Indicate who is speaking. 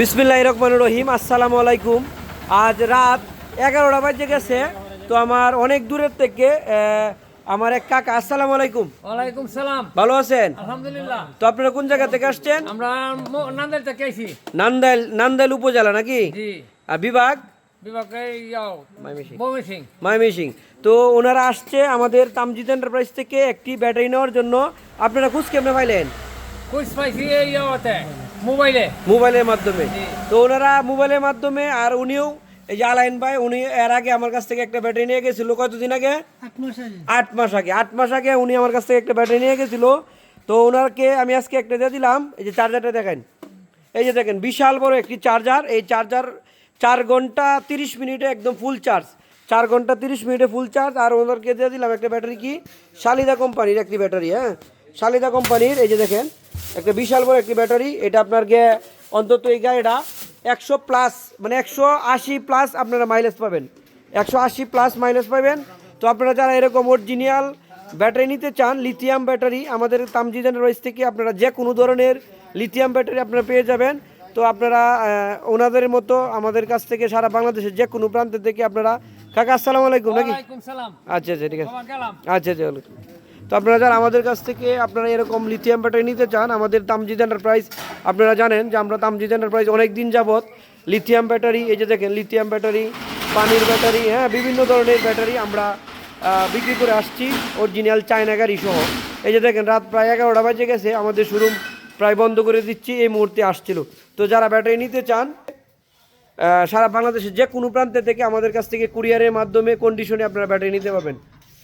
Speaker 1: বিসমিল্লাহ রহমান রহিম আসসালামু আলাইকুম। আজ রাত এগারোটা বাজে গেছে তো আমার অনেক দূরের থেকে আমার এক কাকা আসসালামু আলাইকুম।
Speaker 2: ওয়ালাইকুম সালাম।
Speaker 1: ভালো আছেন?
Speaker 2: আলহামদুলিল্লাহ।
Speaker 1: তো আপনারা কোন জায়গা থেকে আসছেন?
Speaker 2: আমরা নান্দেল থেকে আইছি।
Speaker 1: নান্দাইল নান্দাইল উপজেলা নাকি?
Speaker 2: জি।
Speaker 1: আর বিভাগ? তো ওনারা আসছে আমাদের তামজিদ এন্টারপ্রাইজ থেকে একটি ব্যাটারি নেওয়ার জন্য। আপনারা খুঁজ কেমনে পাইলেন?
Speaker 2: কুইজ পাইছি এই মোবাইলে?
Speaker 1: মোবাইলের মাধ্যমে। তো ওনারা মোবাইলের মাধ্যমে আর উনিও এই যে আলাইন ভাই উনি এর আগে আমার কাছ থেকে একটা ব্যাটারি নিয়ে গেছিল কতদিন আগে? আট মাস আগে। আট মাস আগে। উনি আমার কাছ থেকে একটা ব্যাটারি নিয়ে গেছিল। তো ওনাকে আমি আজকে একটা দিয়ে দিলাম এই যে চার্জারটা দেখেন। এই যে দেখেন বিশাল বড় একটি চার্জার এই চার্জার চার ঘণ্টা তিরিশ মিনিটে একদম ফুল চার্জ চার ঘণ্টা তিরিশ মিনিটে ফুল চার্জ আর ওনারকে দিয়ে দিলাম একটা ব্যাটারি কি? শালিদা কোম্পানির একটি ব্যাটারি হ্যাঁ? শালিদা কোম্পানির এই যে দেখেন একটা বিশাল বড় একটি ব্যাটারি এটা আপনার গে অন্তত এই গাড়িটা একশো প্লাস মানে একশো আশি প্লাস আপনারা মাইলেজ পাবেন। একশো আশি প্লাস মাইলেজ পাবেন। তো আপনারা যারা এরকম অরিজিনাল ব্যাটারি নিতে চান লিথিয়াম ব্যাটারি আমাদের তামজিদ এন্টারপ্রাইজ থেকে আপনারা যে কোনো ধরনের লিথিয়াম ব্যাটারি আপনারা পেয়ে যাবেন। তো আপনারা ওনাদের মতো আমাদের কাছ থেকে সারা বাংলাদেশের যে কোনো প্রান্ত থেকে আপনারা কাকা আসসালামু আলাইকুম নাকি? আচ্ছা আচ্ছা ঠিক আছে। আচ্ছা আচ্ছা। তো আপনারা যারা আমাদের কাছ থেকে আপনারা এরকম লিথিয়াম ব্যাটারি নিতে চান, আমাদের তামজিদ এন্টারপ্রাইজ আপনারা জানেন যে আমরা তামজিদ এন্টারপ্রাইজ অনেক দিন যাবৎ লিথিয়াম ব্যাটারি এই যে দেখেন লিথিয়াম ব্যাটারি পানির ব্যাটারি হ্যাঁ বিভিন্ন ধরনের ব্যাটারি আমরা বিক্রি করে আসছি অরিজিনাল চায়না গাড়ি সহ। এই যে দেখেন রাত প্রায় এগারোটা বাজে গেছে, আমাদের শোরুম প্রায় বন্ধ করে দিচ্ছি, এই মুহূর্তে আসছিল। তো যারা ব্যাটারি নিতে চান সারা বাংলাদেশের যে কোনো প্রান্তে থেকে আমাদের কাছ থেকে কুরিয়ারের মাধ্যমে কন্ডিশনে আপনারা ব্যাটারি নিতে পাবেন